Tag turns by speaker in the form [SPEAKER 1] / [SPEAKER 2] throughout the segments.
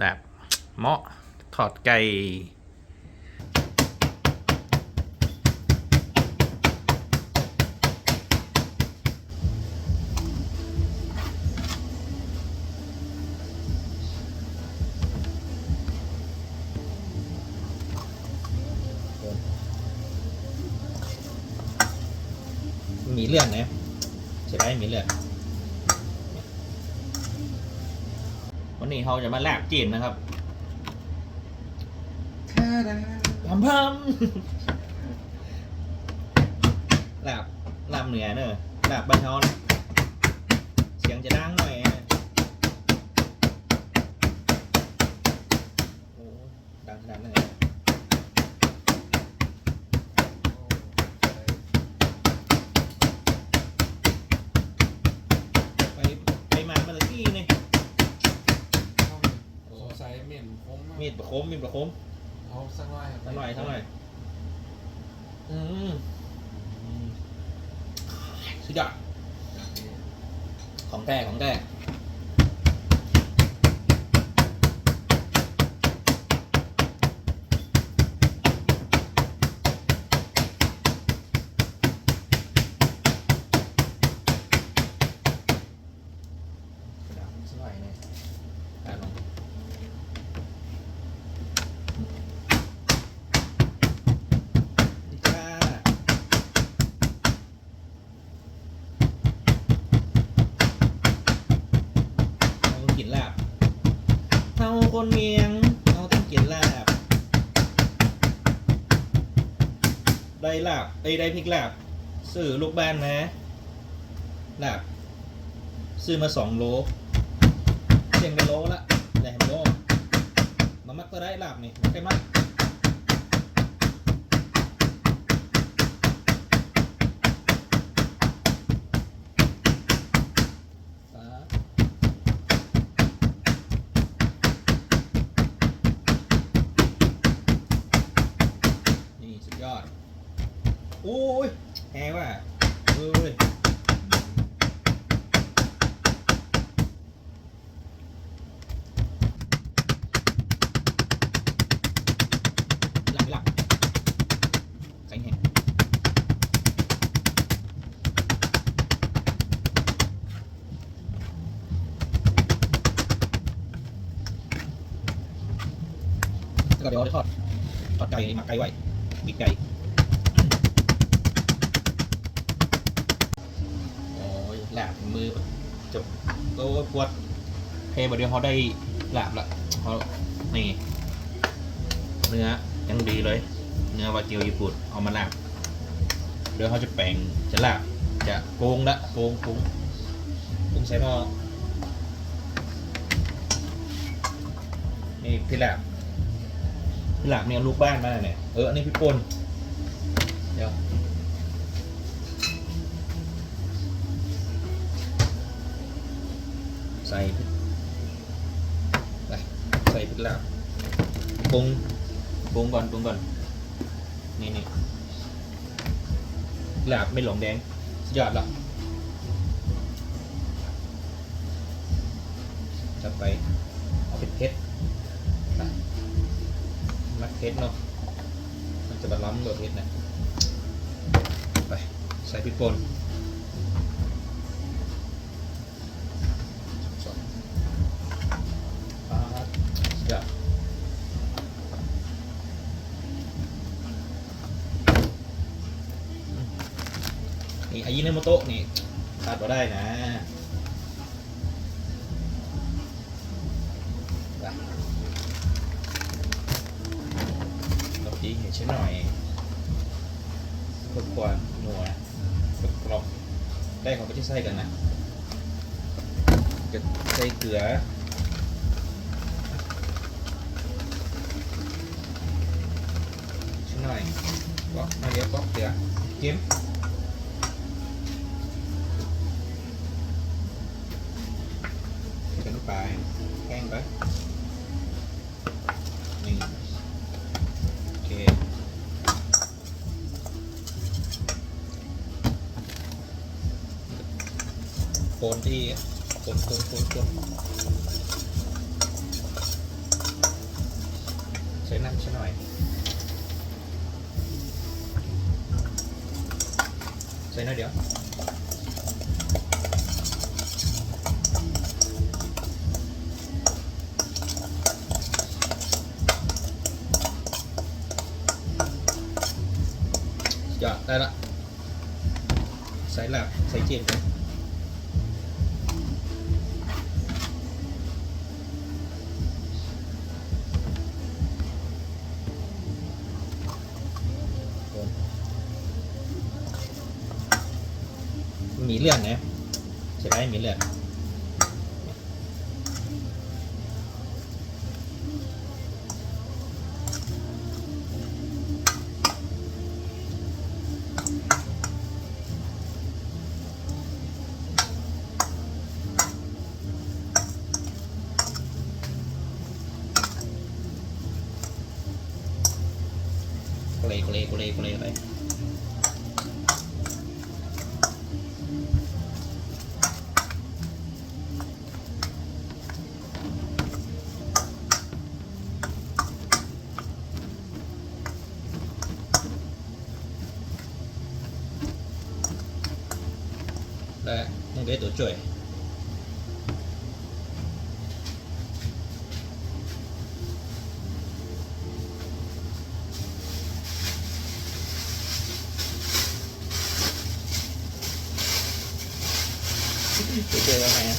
[SPEAKER 1] แบบเหมาะถอดไก่มีเลือดนะใช่ไหมมีเลือด นนี้เราจะมาแลกจีนนะครับพัมพัมแลบแลบเหนือเนอะแลบบ้านเฮานะเสียงจะดังหน่อยนะโอ้ดังขนาดนั้นเลยไปไปมาเมื่อกี้นี่
[SPEAKER 2] โอ้ใส่เม่นคมาก
[SPEAKER 1] มีด ประคมมีดประคม
[SPEAKER 2] เอาสักหน่อย
[SPEAKER 1] สักหน่อยสักหน่อยอืมอืมสุดยอดของแท้ของแท้กระดาษสักหน่อยเนี่ยอะลองจ้า เราต้องกินลาบเราค นเมียงเราต้องกินลาบ ได้ลาบไอ้ได้พริกลาบ ซื้อลูกบ้านนะลาบ ซื้อมาสองโลเชียงไปโลละได้โลมามักก็ได้ลาบนี่มักได้มักฟ้า นี่สุดยอด โอ้ ยแหงว่ะเอ้ยหลับหลับใส่แหงแล้วก็เดี๋ยวเอาไปทอดทอดไก่หมักไก่ไว้บิ๊กไก่ บก็ปวดเฮ้ยวันเดียวเขาได้หลบละเขานี่ เนื้อยังดีเลย เนื้อวากิวญี่ปุ่นเอามาหลบเดี๋ยวเขาจะแปลงจะหลบจะโกงละโกงโกงโกงใส่หม้อนี่พี่หลบพี่หลบเนี่ยลูกบ้านมาเนี่ยเอออันนี้พี่ปนเดี๋ยว ใส่ไปใส่พริกลาบปรุงปรุงก่อนปรุงก่อนนี่นี่ลาบไม่หลงแดงสุดยอดละจะไปเอาเป็นเพชรนะมักเพชรเนาะมันจะบาล้ำโดดเพชรนะไปใส่พริกป่น โมโตะนี่ขาดก็ได้นะไปกับพีเห็นชิ้นหน่อยเพื่อความนัวเพื่อกรอบได้ของไปที่ไส้กันนะจะใส่เกลือชิ้นหน่อยบล็อกมาเรียบบล็อกเดี๋ยวเก็ม ไปแห้งไปนี่โอเคคนที่โคนโคนโคนโคนใช้น้ำชหน่อยใช้น้อยเดี๋ยว จะได้ละใส่หลับใส่เจียนกันมีเลือดนะใช่ไหมมีเลือด เกลเกลเกลเกลไปและยังได้ตัวช่วยตัวช่วยว่าไงอะ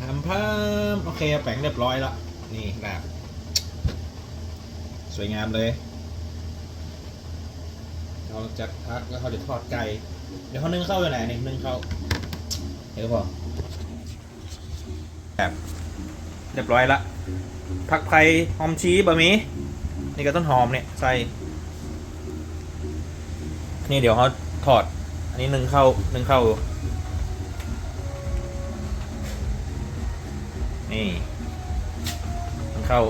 [SPEAKER 1] ทำเพิ่มโอ เคแปลงเรียบร้อยแล้ว นี่แบบสวยงามเลย เราจะพักแล้วเขาจะทอดไก่ เดี๋ยวเขานึ่งเข้าอยู่ไหนนี่นึ่งเข้าเดี๋ยวพอแบบเรียบร้อยละผักไผ่หอมชีบะหมี่นี่ก็ต้นหอมเนี่ยใส่นี่เดี๋ยวเขาทอด อันนี้นึ่งเข้านึ่งเข้า นี่เข้าว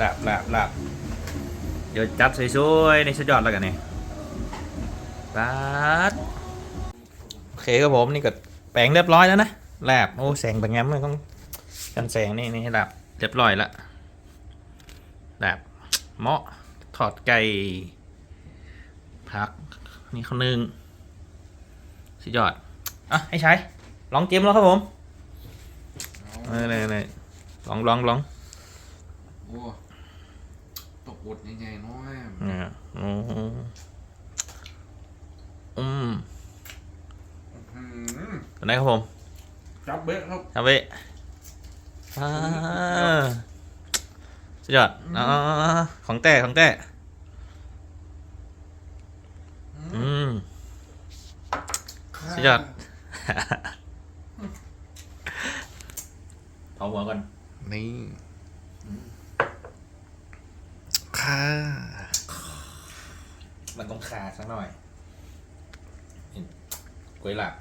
[SPEAKER 1] ลาบลาบลาบเดี๋ยวจัดสวยๆในสุดยอดแล้วกันนี่ปัดโอเคครับผมนี่ก็แปลงเรียบร้อยแล้วนะลบโอ้แสงแบบงั้นมันต้องกันแสงนี่นี่ลบเรียบร้อยละลบเหมาะถอดไก่ผักนี่ข้าวนึ่งสุดยอด อะให้ใช้ ลองเกมแล้วครับผมเลยเลยเลยลองลองลอง
[SPEAKER 2] โอ้ตกบทใหญ่ๆน้อย
[SPEAKER 1] เนี่ยอืมอืม
[SPEAKER 2] อืม
[SPEAKER 1] ตัวไหนครับผม
[SPEAKER 2] จับเบ๊ะครับ
[SPEAKER 1] ครับเว้ยอ่าสุดยอดอ่าของแต่ของแต่อืมสุดยอด เอาหัวก่อน
[SPEAKER 2] นี่ค่ะ
[SPEAKER 1] มันต้องคาสักหน่อยนี่กล้วยหลัก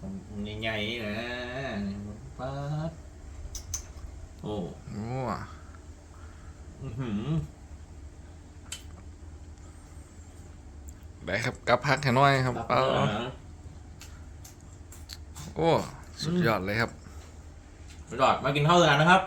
[SPEAKER 1] มันใหญ่ๆนี่นะป๊าดโอ้
[SPEAKER 2] โอ้
[SPEAKER 1] อื้อหือ
[SPEAKER 2] ได้ครับกับพักแค่น้อยครับ
[SPEAKER 1] รับ
[SPEAKER 2] เอา
[SPEAKER 1] เนื้อนะ
[SPEAKER 2] โอ้ สุดยอดเลยครับ
[SPEAKER 1] สุดยอดมากินข้าวกันนะครับ